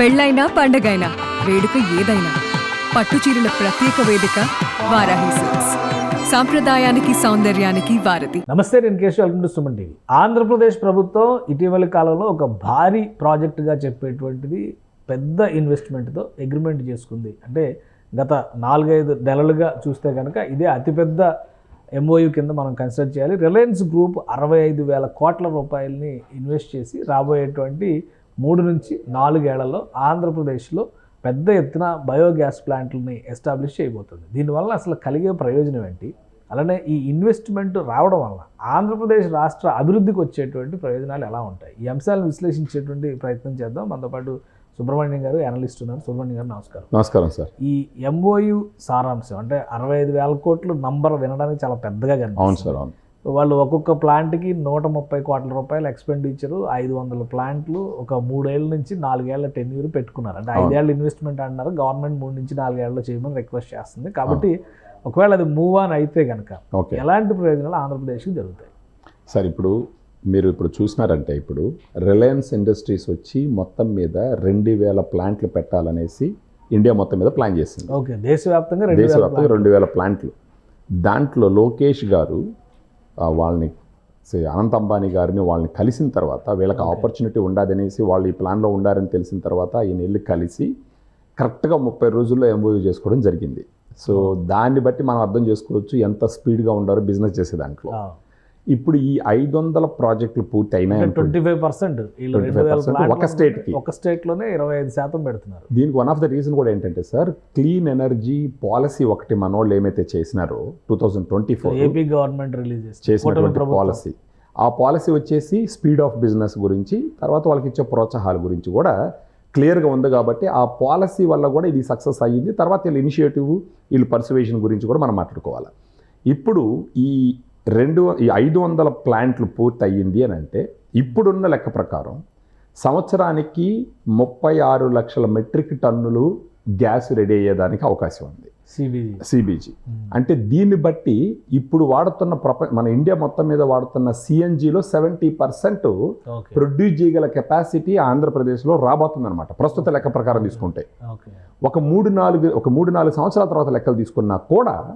పెళ్ళైనా పండగైనా వేడుక ఏదైనా పట్టు చీరల ప్రత్యేక వేదిక వారాహి సిల్క్స్. సాంప్రదాయానికి సౌందర్యానికి వారధి. నమస్తే నేను Keshav. Welcome to Suman TV. Andhra Pradesh ప్రభుత్వం ఇటీవలి కాలంలో ఒక భారీ ప్రాజెక్టుగా చెప్పేటువంటిది పెద్ద ఇన్వెస్ట్మెంట్తో అగ్రిమెంట్ చేసుకుంది. అంటే గత నాలుగైదు నెలలుగా చూస్తే కనుక ఇదే అతిపెద్ద ఎంఓయూ కింద మనం కన్సిడర్ చేయాలి. రిలయన్స్ గ్రూప్ అరవై ఐదు వేల కోట్ల రూపాయలని ఇన్వెస్ట్ చేసి రాబోయేటువంటి మూడు నుంచి నాలుగేళ్ళలో ఆంధ్రప్రదేశ్లో పెద్ద ఎత్తున బయోగ్యాస్ ప్లాంట్లని ఎస్టాబ్లిష్ చేయబోతుంది. దీనివల్ల అసలు కలిగే ప్రయోజనం ఏంటి? అలానే ఈ ఇన్వెస్ట్మెంట్ రావడం వల్ల ఆంధ్రప్రదేశ్ రాష్ట్ర అభివృద్ధికి వచ్చేటువంటి ప్రయోజనాలు ఎలా ఉంటాయి? ఈ అంశాలను విశ్లేషించేటువంటి ప్రయత్నం చేద్దాం. మనతో పాటు సుబ్రహ్మణ్యం గారు అనలిస్ట్ ఉన్నారు. సుబ్రహ్మణ్యం గారు నమస్కారం. నమస్కారం సార్. ఈ ఎంఓయు సారాంశం అంటే అరవై ఐదు వేల కోట్లు నంబర్ వినడానికి చాలా పెద్దగా అవును కనిపిస్తుంది సార్ అవును. వాళ్ళు ఒక్కొక్క ప్లాంట్కి నూట ముప్పై కోట్ల రూపాయల ఎక్స్పెండిచరు ఐదు వందల ప్లాంట్లు ఒక మూడేళ్ళ నుంచి నాలుగేళ్ళ టెన్యూర్ పెట్టుకున్నారు. అంటే. ఐదేళ్ళ ఇన్వెస్ట్మెంట్ అంటున్నారు గవర్నమెంట్ మూడు నుంచి నాలుగేళ్ళలో చేయమని రిక్వెస్ట్ చేస్తుంది. కాబట్టి ఒకవేళ అది మూవ్ ఆన్ అయితే కనుక ఎలాంటి ప్రయోజనాలు ఆంధ్రప్రదేశ్కి జరుగుతాయి? సార్ ఇప్పుడు మీరు ఇప్పుడు చూసినారంటే ఇప్పుడు రిలయన్స్ ఇండస్ట్రీస్ వచ్చి మొత్తం మీద రెండు వేల ప్లాంట్లు పెట్టాలనేసి ఇండియా మొత్తం మీద ప్లాన్ చేసింది. ఓకే. దేశవ్యాప్తంగా దేశవ్యాప్తంగా రెండు వేల ప్లాంట్లు. దాంట్లో లోకేష్ గారు వాళ్ళని అనంత్ అంబానీ గారిని వాళ్ళని కలిసిన తర్వాత వీళ్ళకి ఆపర్చునిటీ ఉండదనేసి వాళ్ళు ఈ ప్లాన్లో ఉండారని తెలిసిన తర్వాత ఈయన వెళ్ళి కలిసి కరెక్ట్గా ముప్పై రోజుల్లో ఎంఓయూ చేసుకోవడం జరిగింది. సో దాన్ని బట్టి మనం అర్థం చేసుకోవచ్చు ఎంత స్పీడ్గా ఉండారో బిజినెస్ చేసే దాంట్లో. ఇప్పుడు ఈ ఐదు వందల ప్రాజెక్టులు పూర్తి అయినాయి అంటే ట్వంటీ ఫైవ్ పర్సెంట్. వీళ్ళు రెండు వేల 25% ప్లాంట్లు ఒక state కి. ఒక స్టేట్లోనే ఇరవై ఐదు శాతం పెడుతున్నారు. దీనికి వన్ ఆఫ్ ద రీజన్ కూడా ఏంటంటే సార్ క్లీన్ ఎనర్జీ పాలసీ ఒకటి మనోళ్ళు ఏమైతే చేసినారో two thousand twenty four AP government release చేసినటువంటి. పాలసీ. ఆ పాలసీ వచ్చేసి స్పీడ్ ఆఫ్ బిజినెస్ గురించి తర్వాత వాళ్ళకి ఇచ్చే ప్రోత్సాహాల గురించి కూడా క్లియర్గా ఉంది కాబట్టి ఆ పాలసీ వల్ల కూడా ఇది సక్సెస్ అయ్యింది. తర్వాత వీళ్ళ ఇనిషియేటివ్ వీళ్ళు పర్సువేషన్ గురించి కూడా మనం మాట్లాడుకోవాలి. ఇప్పుడు ఈ రెండు ఈ ఐదు వందల ప్లాంట్లు పూర్తి అయ్యింది అని అంటే ఇప్పుడున్న లెక్క ప్రకారం సంవత్సరానికి ముప్పై ఆరు లక్షల మెట్రిక్ టన్నులు గ్యాస్ రెడీ అయ్యేదానికి అవకాశం ఉంది. సిబిజీ. సిబిజీ. అంటే దీన్ని బట్టి ఇప్పుడు వాడుతున్న ప్రపంచ మన ఇండియా మొత్తం మీద వాడుతున్న సిఎన్జిలో సెవెంటీ పర్సెంట్ ప్రొడ్యూస్ చేయగల కెపాసిటీ ఆంధ్రప్రదేశ్లో రాబోతుందన్నమాట. ప్రస్తుత లెక్క ప్రకారం తీసుకుంటే. ఒక మూడు నాలుగు ఒక మూడు నాలుగు సంవత్సరాల తర్వాత లెక్కలు తీసుకున్నా కూడా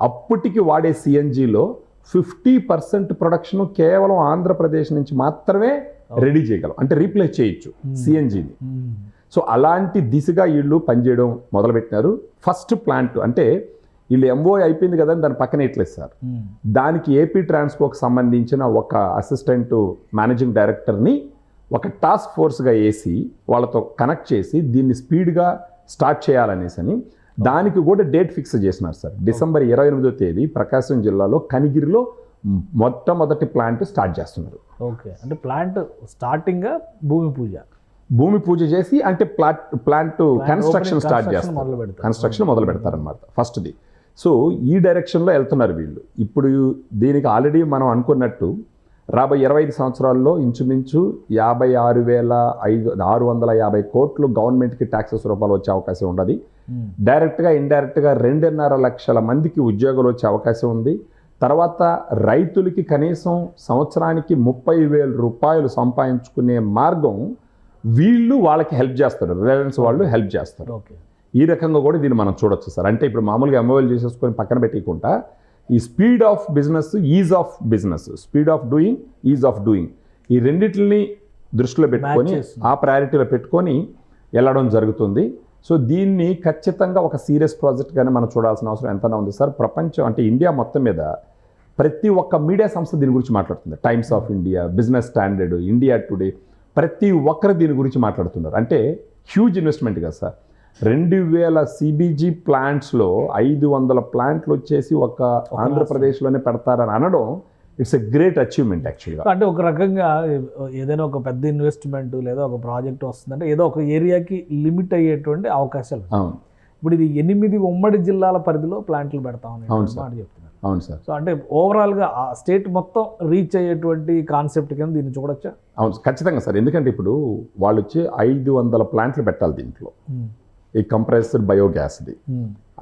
అప్పటికి వాడే సిఎన్జిలో ఫిఫ్టీ పర్సెంట్ ప్రొడక్షన్ కేవలం ఆంధ్రప్రదేశ్ నుంచి మాత్రమే రెడీ చేయగలం. అంటే రీప్లేస్ చేయొచ్చు సిఎన్జిని. సో అలాంటి దిశగా వీళ్ళు పనిచేయడం మొదలుపెట్టినారు. ఫస్ట్ ప్లాంట్ అంటే వీళ్ళు ఎంఓ అయిపోయింది కదా అని దాని పక్కన ఇట్లేదు సార్. దానికి ఏపీ ట్రాన్స్పోర్ట్కి సంబంధించిన ఒక అసిస్టెంట్ మేనేజింగ్ డైరెక్టర్ని ఒక టాస్క్ ఫోర్స్గా వేసి వాళ్ళతో కనెక్ట్ చేసి దీన్ని స్పీడ్గా స్టార్ట్ చేయాలనేసి అని దానికి కూడా డేట్ ఫిక్స్ చేసినారు సార్. డిసెంబర్ ఇరవై ఎనిమిదో తేదీ ప్రకాశం జిల్లాలో కనిగిరిలో మొట్టమొదటి ప్లాంట్ స్టార్ట్ చేస్తున్నారు. ఓకే అంటే ప్లాంట్ స్టార్టింగ్ భూమి పూజ. భూమి పూజ చేసి అంటే ప్లాట్ ప్లాంట్ కన్స్ట్రక్షన్ స్టార్ట్ చేస్తారు. మొదలు పెడతారు. కన్స్ట్రక్షన్ మొదలు పెడతారనమాట ఫస్ట్ది. సో ఈ డైరెక్షన్లో వెళ్తున్నారు వీళ్ళు. ఇప్పుడు దీనికి ఆల్రెడీ మనం అనుకున్నట్టు రాబోయే ఇరవై ఐదు సంవత్సరాల్లో ఇంచుమించు యాభై ఆరు వేల ఐదు ఆరు వందల యాభై కోట్లు గవర్నమెంట్కి ట్యాక్సెస్ రూపాయలు వచ్చే అవకాశం ఉండదు. డైరెక్ట్గా ఇండైరెక్ట్గా రెండున్నర లక్షల మందికి ఉద్యోగాలు వచ్చే అవకాశం ఉంది. తర్వాత రైతులకి కనీసం సంవత్సరానికి ముప్పై వేల రూపాయలు సంపాదించుకునే మార్గం వీళ్ళు వాళ్ళకి హెల్ప్ చేస్తారు. రిలయన్స్ వాళ్ళు హెల్ప్ చేస్తారు. ఓకే. ఈ రకంగా కూడా దీన్ని మనం చూడొచ్చు సార్. అంటే ఇప్పుడు మామూలుగా ఎంఓఎల్ చేసేసుకొని పక్కన పెట్టకుండా ఈ speed of business ease of business speed of doing ease of doing ఈ రెండింటిని దృష్టిలో పెట్టుకొని. ఆ ప్రయారిటీలో పెట్టుకొని వెళ్ళడం జరుగుతుంది. సో దీన్ని ఖచ్చితంగా ఒక సీరియస్ ప్రాజెక్ట్గానే మనం చూడాల్సిన అవసరం ఎంతైనా ఉంది. సార్ ప్రపంచం అంటే ఇండియా మొత్తం మీద ప్రతి ఒక్క మీడియా సంస్థ దీని గురించి మాట్లాడుతుంది. Times of India business standard India today ప్రతి ఒక్కరు దీని గురించి మాట్లాడుతున్నారు. అంటే హ్యూజ్ ఇన్వెస్ట్మెంట్ కదా సార్. రెండు వేల సిబిజీ ప్లాంట్స్లో ఐదు వందల ప్లాంట్లు వచ్చేసి ఒక ఆంధ్రప్రదేశ్లోనే పెడతారని అనడం ఇట్స్ ఎ గ్రేట్ అచీవ్మెంట్ యాక్చువల్గా అంటే ఒక రకంగా ఏదైనా ఒక పెద్ద ఇన్వెస్ట్మెంట్ లేదా ఒక ప్రాజెక్ట్ వస్తుందంటే ఏదో ఒక ఏరియాకి లిమిట్ అయ్యేటువంటి అవకాశాలు. అవును. ఇప్పుడు ఇది ఎనిమిది ఉమ్మడి జిల్లాల పరిధిలో ప్లాంట్లు పెడతామని అవును సార్. మాట చెప్తున్నారు. అవును సార్. సో అంటే ఓవరాల్గా ఆ స్టేట్ మొత్తం రీచ్ అయ్యేటువంటి కాన్సెప్ట్ కింద దీన్ని చూడొచ్చా? అవును ఖచ్చితంగా సార్. ఎందుకంటే ఇప్పుడు వాళ్ళు వచ్చి ఐదు వందల ప్లాంట్లు పెట్టాలి దీంట్లో. ఈ కంప్రెస్డ్ బయోగ్యాస్ది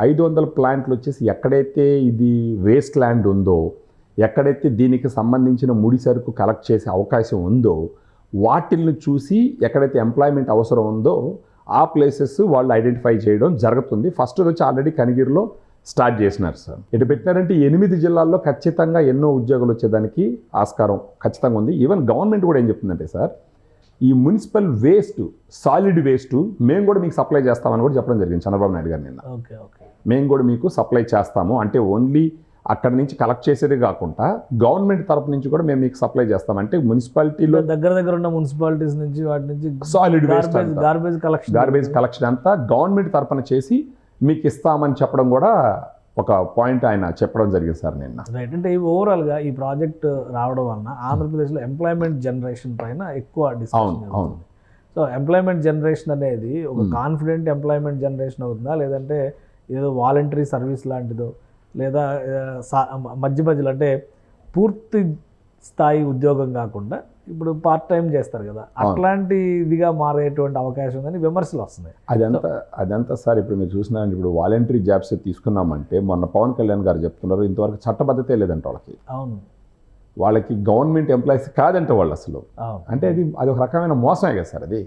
ఐదు వందల ప్లాంట్లు వచ్చేసి ఎక్కడైతే ఇది వేస్ట్ ల్యాండ్ ఉందో ఎక్కడైతే దీనికి సంబంధించిన ముడి సరుకు కలెక్ట్ చేసే అవకాశం ఉందో వాటిల్ని చూసి ఎక్కడైతే ఎంప్లాయ్మెంట్ అవసరం ఉందో ఆ ప్లేసెస్ వాళ్ళు ఐడెంటిఫై చేయడం జరుగుతుంది. ఫస్ట్ వచ్చి ఆల్రెడీ కనిగిరిలో స్టార్ట్ చేసినారు సార్ ఇటు పెట్టినారంటే ఎనిమిది జిల్లాల్లో ఖచ్చితంగా ఎన్నో ఉద్యోగాలు వచ్చేదానికి ఆస్కారం ఖచ్చితంగా ఉంది. ఈవెన్ గవర్నమెంట్ కూడా ఏం చెప్తుందంటే సార్ ఈ మున్సిపల్ వేస్ట్ సాలిడ్ వేస్ట్ మేము కూడా మీకు సప్లై చేస్తామని కూడా చెప్పడం జరిగింది చంద్రబాబు నాయుడు గారు నిన్న. ఓకే ఓకే మేము కూడా మీకు సప్లై చేస్తాము. అంటే ఓన్లీ అక్కడ నుంచి కలెక్ట్ చేసేది కాకుండా గవర్నమెంట్ తరపు నుంచి కూడా మేము మీకు సప్లై చేస్తాం. అంటే మున్సిపాలిటీలో దగ్గర దగ్గర ఉన్న మున్సిపాలిటీస్ నుంచి వాటి నుంచి solid waste garbage collection garbage collection అంతా గవర్నమెంట్ తరపున చేసి మీకు ఇస్తామని చెప్పడం కూడా ఒక పాయింట్ ఆయన చెప్పడం జరిగింది సార్ నిన్న. రైట్ అంటే ఓవరాల్గా ఈ ప్రాజెక్ట్ రావడం వలన ఆంధ్రప్రదేశ్లో ఎంప్లాయ్మెంట్ జనరేషన్ పైన ఎక్కువ డిస్కషన్ అవును, అవును. సో ఎంప్లాయ్మెంట్ జనరేషన్ అనేది ఒక. కాన్ఫిడెంట్ ఎంప్లాయ్మెంట్ జనరేషన్ అవుతుందా? లేదంటే ఏదో వాలంటరీ సర్వీస్ లాంటిదో? లేదా మధ్య మధ్యలో అంటే పూర్తి స్థాయి ఉద్యోగం కాకుండా ఇప్పుడు పార్ట్ టైం చేస్తారు కదా. అట్లాంటి ఇదిగా మారేటువంటి అవకాశం ఉందని విమర్శలు వస్తున్నాయి. అదంతా అదంతా సార్ ఇప్పుడు మీరు చూసినారంటే ఇప్పుడు వాలంటరీ జాబ్స్ తీసుకున్నామంటే మొన్న పవన్ కళ్యాణ్ గారు చెప్తున్నారు ఇంతవరకు చట్టబద్ధతే లేదంట వాళ్ళకి. అవును. వాళ్ళకి గవర్నమెంట్ ఎంప్లాయీస్ కాదంట వాళ్ళు అసలు. అంటే అది అది ఒక రకమైన మోసమే కదా సార్ అది.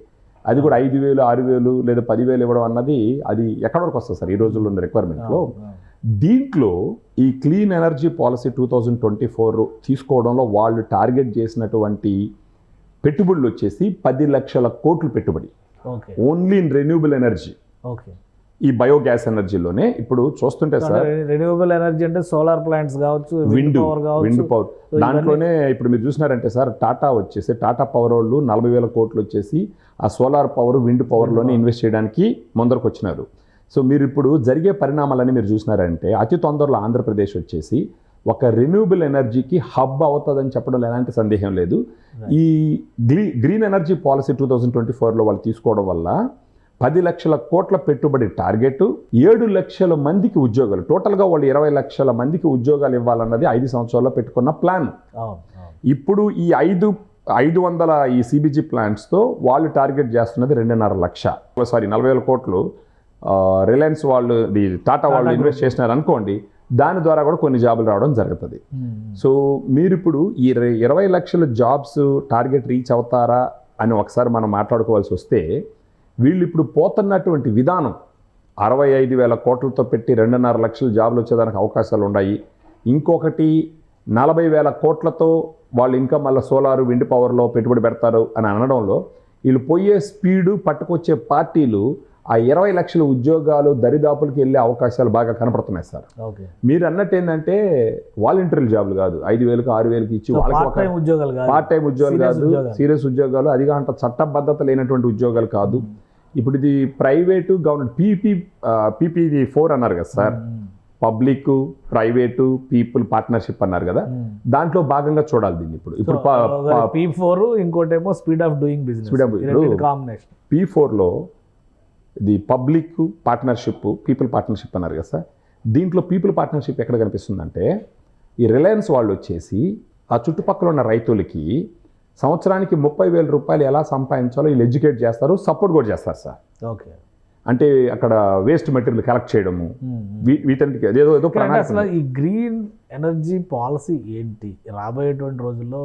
అది కూడా ఐదు వేలు ఆరు వేలు లేదా పదివేలు ఇవ్వడం అన్నది అది ఎక్కడి వరకు వస్తుంది సార్? ఈ రోజుల్లో ఉన్న రిక్వైర్మెంట్లో. దీంట్లో ఈ clean energy policy two thousand twenty four తీసుకోవడంలో వాళ్ళు టార్గెట్ చేసినటువంటి పెట్టుబడులు వచ్చేసి పది లక్షల కోట్లు పెట్టుబడి. Only in renewable energy okay. ఈ బయోగ్యాస్ ఎనర్జీలోనే ఇప్పుడు చూస్తుంటే సార్ రెన్యూవబుల్ ఎనర్జీ అంటే సోలార్ ప్లాంట్స్ కావచ్చు విండ్ విండ్ పవర్ దాంట్లోనే ఇప్పుడు మీరు చూసినారంటే సార్ టాటా వచ్చేసి టాటా పవర్ వాళ్ళు నలభై వేల కోట్లు వచ్చేసి ఆ సోలార్ పవర్ విండ్ పవర్లోనే ఇన్వెస్ట్ చేయడానికి ముందరకు వచ్చినారు సో మీరు ఇప్పుడు జరిగే పరిణామాలని మీరు చూసినారంటే అతి తొందరలో ఆంధ్రప్రదేశ్ వచ్చేసి ఒక రెన్యూబుల్ ఎనర్జీకి హబ్ అవుతుందని చెప్పడంలో ఎలాంటి సందేహం లేదు. ఈ గ్రీ green energy policy two thousand twenty ఫోర్లో వాళ్ళు తీసుకోవడం వల్ల పది లక్షల కోట్ల పెట్టుబడి టార్గెట్ ఏడు లక్షల మందికి ఉద్యోగాలు టోటల్గా వాళ్ళు ఇరవై లక్షల మందికి ఉద్యోగాలు ఇవ్వాలన్నది ఐదు సంవత్సరాల్లో పెట్టుకున్న ప్లాన్ ఇప్పుడు ఈ ఐదు ఐదు వందల ఈ సిబిజీ ప్లాంట్స్తో వాళ్ళు టార్గెట్ చేస్తున్నది రెండున్నర లక్ష. సారీ నలభై వేల కోట్లు రిలయన్స్ వాళ్ళు ది టాటా వాళ్ళు ఇన్వెస్ట్ చేసినారు అనుకోండి దాని ద్వారా కూడా కొన్ని జాబులు రావడం జరుగుతుంది. సో మీరు ఇప్పుడు ఈ ఇర- ఇరవై లక్షల జాబ్స్ టార్గెట్ రీచ్ అవుతారా అని ఒకసారి మనం మాట్లాడుకోవాల్సి వస్తే వీళ్ళు ఇప్పుడు పోతున్నటువంటి విధానం అరవై ఐదు వేల కోట్లతో పెట్టి రెండున్నర లక్షల జాబులు వచ్చేదానికి అవకాశాలు ఉన్నాయి. ఇంకొకటి నలభై వేల కోట్లతో వాళ్ళు ఇంకా మళ్ళీ సోలార్ విండ్ పవర్లో పెట్టుబడి పెడతారు అని అనడంలో వీళ్ళు పోయే స్పీడు పట్టుకొచ్చే పార్టీలు ఆ ఇరవై లక్షల ఉద్యోగాలు దరిదాపులకి వెళ్ళే అవకాశాలు బాగా కనపడుతున్నాయి సార్. మీరు అన్నట్టు ఏంటంటే వాలంటీర్ జాబులు కాదు. ఐదు వేలకు ఆరు వేలకు ఇచ్చి వాళ్ళకి పార్ట్ టైం ఉద్యోగాలు కాదు. పార్ట్ టైం ఉద్యోగాలు Serious కాదు ఉద్యోగాలు. సీరియస్ ఉద్యోగాలు అదిగా అంత చట్టబద్ధత లేనటువంటి ఉద్యోగాలు కాదు. ఇప్పుడు ఇది private government PP PP four అన్నారు కదా sir. Public private people partnership అన్నారు కదా. దాంట్లో భాగంగా చూడాలి దీన్ని ఇప్పుడు. ఇప్పుడు పీ ఫోర్ ఇంకోటేమో స్పీడ్ ఆఫ్ డూయింగ్ బిజినెస్ ఇప్పుడు- కాంబినేషన్ పీ ఫోర్లో the public partnership people partnership అన్నారు కదా సార్. దీంట్లో పీపుల్ పార్ట్నర్షిప్ ఎక్కడ కనిపిస్తుందంటే ఈ రిలయన్స్ వాళ్ళు వచ్చేసి ఆ చుట్టుపక్కల ఉన్న రైతులకి సంవత్సరానికి ముప్పై వేల రూపాయలు ఎలా సంపాదించాలో వీళ్ళు ఎడ్యుకేట్ చేస్తారు సపోర్ట్ కూడా చేస్తారు సార్. ఓకే. అంటే అక్కడ వేస్ట్ మెటీరియల్ కలెక్ట్ చేయడము. వీటన్నిటికీ అదేదో ఏదో అసలు ఈ గ్రీన్ ఎనర్జీ పాలసీ ఏంటి? రాబోయేటువంటి రోజుల్లో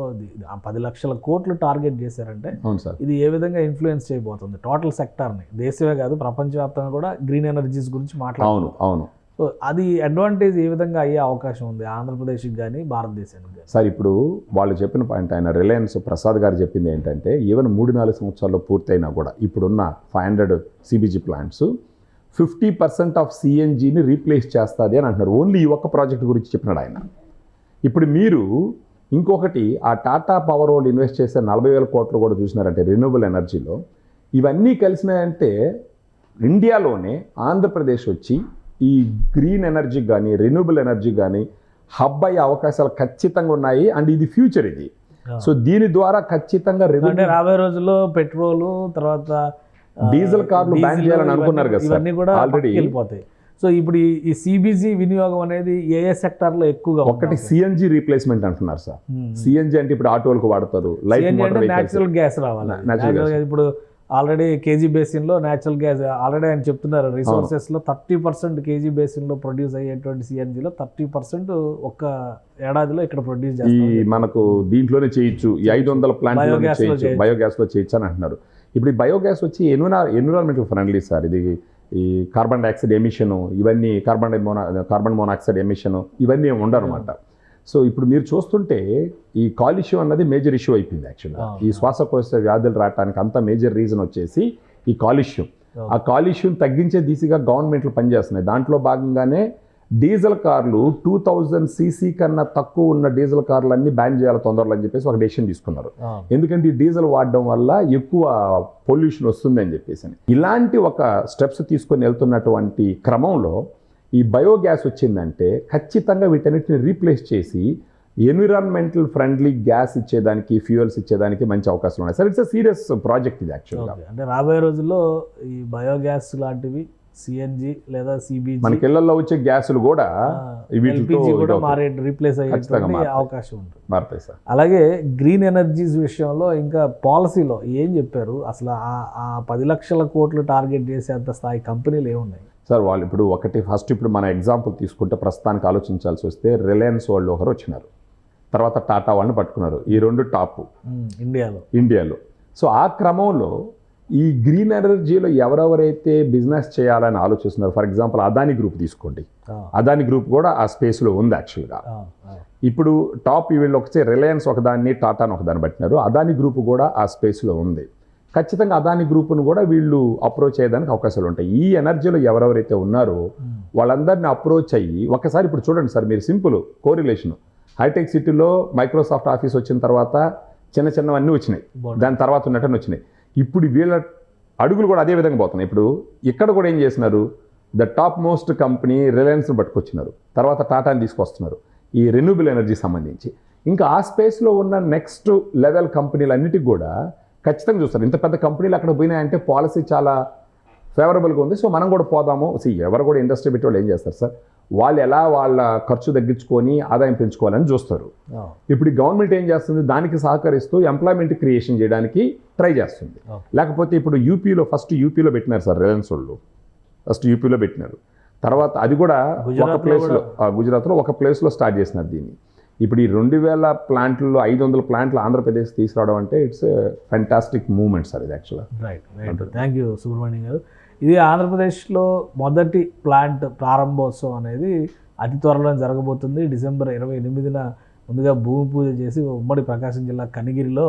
పది లక్షల కోట్లు టార్గెట్ చేశారంటే అవును సార్. ఇది ఏ విధంగా ఇన్ఫ్లుయెన్స్ చేయబోతుంది? టోటల్ సెక్టార్ని దేశమే కాదు ప్రపంచవ్యాప్తంగా కూడా గ్రీన్ ఎనర్జీస్ గురించి అవును మాట్లాడుతుంది అవును. సో అది అడ్వాంటేజ్ ఏ విధంగా అయ్యే అవకాశం ఉంది ఆంధ్రప్రదేశ్కి కానీ భారతదేశానికి కానీ సార్ ఇప్పుడు వాళ్ళు చెప్పిన పాయింట్ ఆయన రిలయన్స్ ప్రసాద్ గారు చెప్పింది ఏంటంటే ఈవెన్ మూడు నాలుగు సంవత్సరాల్లో పూర్తయినా కూడా ఇప్పుడున్న five hundred CBG plants fifty percent of సిఎన్జిని replace చేస్తుంది అని అంటున్నారు. ఓన్లీ ఈ ఒక్క ప్రాజెక్ట్ గురించి చెప్పినాడు ఆయన. ఇప్పుడు మీరు ఇంకొకటి ఆ టాటా పవర్ వాళ్ళు ఇన్వెస్ట్ చేసే నలభై వేల కోట్లు కూడా చూసినారంటే రెన్యూబుల్ ఎనర్జీలో ఇవన్నీ కలిసినాయంటే ఇండియాలోనే ఆంధ్రప్రదేశ్ వచ్చి ఈ గ్రీన్ ఎనర్జీ కానీ రెన్యూబుల్ ఎనర్జీ కానీ హబ్ అయ్యే అవకాశాలు ఖచ్చితంగా ఉన్నాయి. అండ్ ఇది ఫ్యూచర్ ఇది. సో దీని ద్వారా ఖచ్చితంగా అంటే రాబోయే రోజుల్లో పెట్రోల్ తర్వాత డీజిల్ కార్లు డీజిల్ చేయాలని అనుకున్నారు కదా సార్. ఇవన్నీ కూడా పక్కకి వెళ్ళిపోతాయి సో ఇప్పుడు ఈ- సిబిజీ వినియోగం అనేది ఏ ఏ సెక్టర్లో ఎక్కువగా ఒకటి సిఎన్జి రీప్లేస్మెంట్ అంటున్నారు సార్. సిఎన్జి అంటే ఇప్పుడు ఆటోలకు వాడతారు. లైట్ మోటార్ న్యాచురల్ గ్యాస్ రావాలి. ఇప్పుడు ఆల్రెడీ కేజీ బేసిన్లో న్యాచురల్ గ్యాస్ ఆల్రెడీ ఆయన చెప్తున్నారు రిసోర్సెస్లో థర్టీ పర్సెంట్ కేజీ బేసిన్లో ప్రొడ్యూస్ అయ్యేటువంటి సిఎన్జి లో థర్టీ పర్సెంట్ ఒక్క ఏడాదిలో ఇక్కడ ప్రొడ్యూస్ ఈ మనకు దీంట్లోనే చేయొచ్చు ఈ ఐదు వందల ప్లాంట్ చేయొచ్చు చేయొచ్చు. బయోగ్యాస్లో చేయొచ్చు అని అంటున్నారు. ఇప్పుడు ఈ బయోగ్యాస్ వచ్చి ఎన్విరా ఎన్విరాన్మెంటల్ ఫ్రెండ్లీ సార్ ఇది ఈ కార్బన్ డైఆక్సైడ్ ఎమిషన్ ఇవన్నీ carbon mono carbon monoxide emission ఇవన్నీ ఉండరన్నమాట. సో ఇప్పుడు మీరు చూస్తుంటే ఈ కాలుష్యం అన్నది మేజర్ ఇష్యూ అయిపోయింది యాక్చువల్గా. ఈ శ్వాసకోశ వ్యాధులు రావడానికి అంత మేజర్ రీజన్ వచ్చేసి ఈ కాలుష్యం ఆ కాలుష్యం తగ్గించే దిశగా గవర్నమెంట్లు పనిచేస్తున్నాయి దాంట్లో భాగంగానే డీజిల్ కార్లు టూ థౌజండ్ సీసీ కన్నా తక్కువ ఉన్న డీజిల్ కార్లు అన్ని బ్యాన్ చేయాలి తొందరలో అని చెప్పేసి ఒక డెసిషన్ తీసుకున్నారు. ఎందుకంటే ఈ డీజిల్ వాడడం వల్ల ఎక్కువ పొల్యూషన్ వస్తుంది అని చెప్పేసి. ఇలాంటి ఒక స్టెప్స్ తీసుకొని వెళ్తున్నటువంటి క్రమంలో ఈ బయోగ్యాస్ వచ్చిందంటే ఖచ్చితంగా వీటన్నిటిని రీప్లేస్ చేసి ఎన్విరాన్మెంటల్ ఫ్రెండ్లీ గ్యాస్ ఇచ్చేదానికి ఫ్యూయల్స్ ఇచ్చేదానికి మంచి అవకాశం ఉన్నాయి. సార్ ఇట్స్ సీరియస్ ప్రాజెక్ట్ ఇది యాక్చువల్గా. అంటే రాబోయే రోజుల్లో ఈ బయోగ్యాస్ లాంటివి సిఎన్జి లేదా సిబిజి మనకి ఇళ్ళలో వచ్చే గ్యాసులు కూడా కూడా మారే రీప్లేస్ మారుతాయి. అవకాశం ఉంటుంది. మారుతాయి సార్. అలాగే గ్రీన్ ఎనర్జీస్ విషయంలో ఇంకా పాలసీలో ఏం చెప్పారు? అసలు ఆ- ఆ పది లక్షల కోట్లు టార్గెట్ చేసేంత స్థాయి కంపెనీలు ఏమున్నాయి? సార్ వాళ్ళు ఇప్పుడు ఒకటి ఫస్ట్ ఇప్పుడు మన ఎగ్జాంపుల్ తీసుకుంటే ప్రస్తుతానికి ఆలోచించాల్సి వస్తే రిలయన్స్ వాళ్ళు ఒకరు వచ్చినారు. తర్వాత టాటా వాళ్ళని పట్టుకున్నారు. ఈ రెండు టాప్. ఇండియాలో. ఇండియాలో. సో ఆ క్రమంలో ఈ గ్రీన్ ఎనర్జీలో ఎవరెవరైతే బిజినెస్ చేయాలని ఆలోచిస్తున్నారు ఫర్ ఎగ్జాంపుల్ అదాని గ్రూప్ తీసుకోండి. అదాని గ్రూప్ కూడా ఆ స్పేస్లో ఉంది యాక్చువల్గా. ఇప్పుడు టాప్ వీళ్ళు ఒకటి రిలయన్స్ ఒకదాన్ని టాటాని ఒకదాన్ని పట్టినారు. అదాని గ్రూప్ కూడా ఆ స్పేస్లో ఉంది. ఖచ్చితంగా అదాని గ్రూప్ను కూడా వీళ్ళు అప్రోచ్ అయ్యేదానికి అవకాశాలు ఉంటాయి. ఈ ఎనర్జీలో ఎవరెవరైతే ఉన్నారో వాళ్ళందరినీ అప్రోచ్ అయ్యి ఒకసారి ఇప్పుడు చూడండి సార్ మీరు సింపుల్ కోరిలేషన్. హైటెక్ సిటీలో మైక్రోసాఫ్ట్ ఆఫీస్ వచ్చిన తర్వాత చిన్న చిన్నవన్నీ వచ్చినాయి. దాని తర్వాత ఉన్నట్టు వచ్చినాయి. ఇప్పుడు వీళ్ళ అడుగులు కూడా అదే విధంగా పోతున్నాయి. ఇప్పుడు ఇక్కడ కూడా ఏం చేస్తున్నారు? ద టాప్ మోస్ట్ కంపెనీ రిలయన్స్ని పట్టుకొచ్చినారు. తర్వాత టాటాని తీసుకొస్తున్నారు. ఈ రెన్యూబుల్ ఎనర్జీ సంబంధించి. ఇంకా ఆ స్పేస్లో ఉన్న నెక్స్ట్ లెవెల్ కంపెనీలు అన్నిటికి కూడా ఖచ్చితంగా చూస్తారు. ఇంత పెద్ద కంపెనీలు అక్కడ పోయినాయంటే పాలసీ చాలా ఫేవరబుల్గా ఉంది. సో మనం కూడా పోదాము. సి ఎవరు కూడా ఇండస్ట్రీ పెట్టి వాళ్ళు ఏం చేస్తారు సార్? వాళ్ళు ఎలా వాళ్ళ ఖర్చు తగ్గించుకొని ఆదాయం పెంచుకోవాలని చూస్తారు. ఇప్పుడు గవర్నమెంట్ ఏం చేస్తుంది? దానికి సహకరిస్తూ ఎంప్లాయ్మెంట్ క్రియేషన్ చేయడానికి ట్రై చేస్తుంది. లేకపోతే ఇప్పుడు యూపీలో ఫస్ట్ యూపీలో పెట్టినారు సార్ రిలయన్స్ వాళ్ళు. ఫస్ట్ యూపీలో పెట్టినారు. తర్వాత అది కూడా ఒక ప్లేస్లో గుజరాత్లో ఒక ప్లేస్లో స్టార్ట్ చేసినారు దీన్ని. ఇప్పుడు ఈ రెండు వేల ప్లాంట్లో ఐదు వందల ప్లాంట్లు ఆంధ్రప్రదేశ్ తీసుకురావడం అంటే ఇట్స్ ఫెంటాస్టిక్ మూవ్మెంట్ సార్ ఇది యాక్చువల్గా right right thank you Subrahmanyam garu. ఇది ఆంధ్రప్రదేశ్లో మొదటి ప్లాంట్ ప్రారంభోత్సవం అనేది అతి త్వరలో జరగబోతుంది. డిసెంబర్ ఇరవై ఎనిమిదిన ముందుగా భూమి పూజ చేసి ఉమ్మడి ప్రకాశం జిల్లా కనిగిరిలో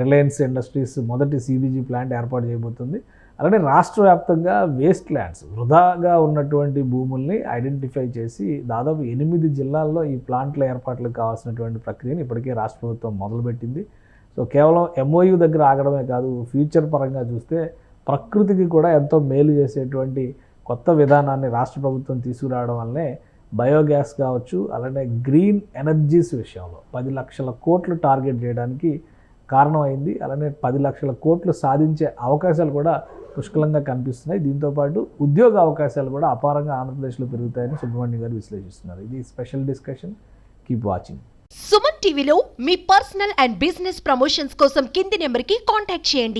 రిలయన్స్ ఇండస్ట్రీస్ మొదటి సిబిజీ ప్లాంట్ ఏర్పాటు చేయబోతుంది. అలానే రాష్ట్ర వ్యాప్తంగా వేస్ట్ ల్యాండ్స్ వృధాగా ఉన్నటువంటి భూముల్ని ఐడెంటిఫై చేసి దాదాపు ఎనిమిది జిల్లాల్లో ఈ ప్లాంట్ల ఏర్పాట్లకు కావాల్సినటువంటి ప్రక్రియను ఇప్పటికే రాష్ట్ర ప్రభుత్వం మొదలుపెట్టింది. సో కేవలం ఎంఓయూ దగ్గర ఆగడమే కాదు ఫ్యూచర్ పరంగా చూస్తే ప్రకృతికి కూడా ఎంతో మేలు చేసేటువంటి కొత్త విధానాన్ని రాష్ట్ర ప్రభుత్వం తీసుకురావడం వల్లనే బయోగ్యాస్ కావచ్చు అలానే గ్రీన్ ఎనర్జీస్ విషయంలో పది లక్షల కోట్లు టార్గెట్ చేయడానికి కారణమైంది. అలానే పది లక్షల కోట్లు సాధించే అవకాశాలు కూడా పుష్కలంగా కనిపిస్తున్నాయి. దీంతోపాటు ఉద్యోగ అవకాశాలు కూడా అపారంగా ఆంధ్రప్రదేశ్లో పెరుగుతాయని సుబ్రహ్మణ్యం గారు విశ్లేషిస్తున్నారు. ఇది special discussion. Keep watching Suman టీవీలో మీ పర్సనల్ అండ్ బిజినెస్ ప్రమోషన్స్ కోసం కింది నెంబర్కి కాంటాక్ట్ చేయండి.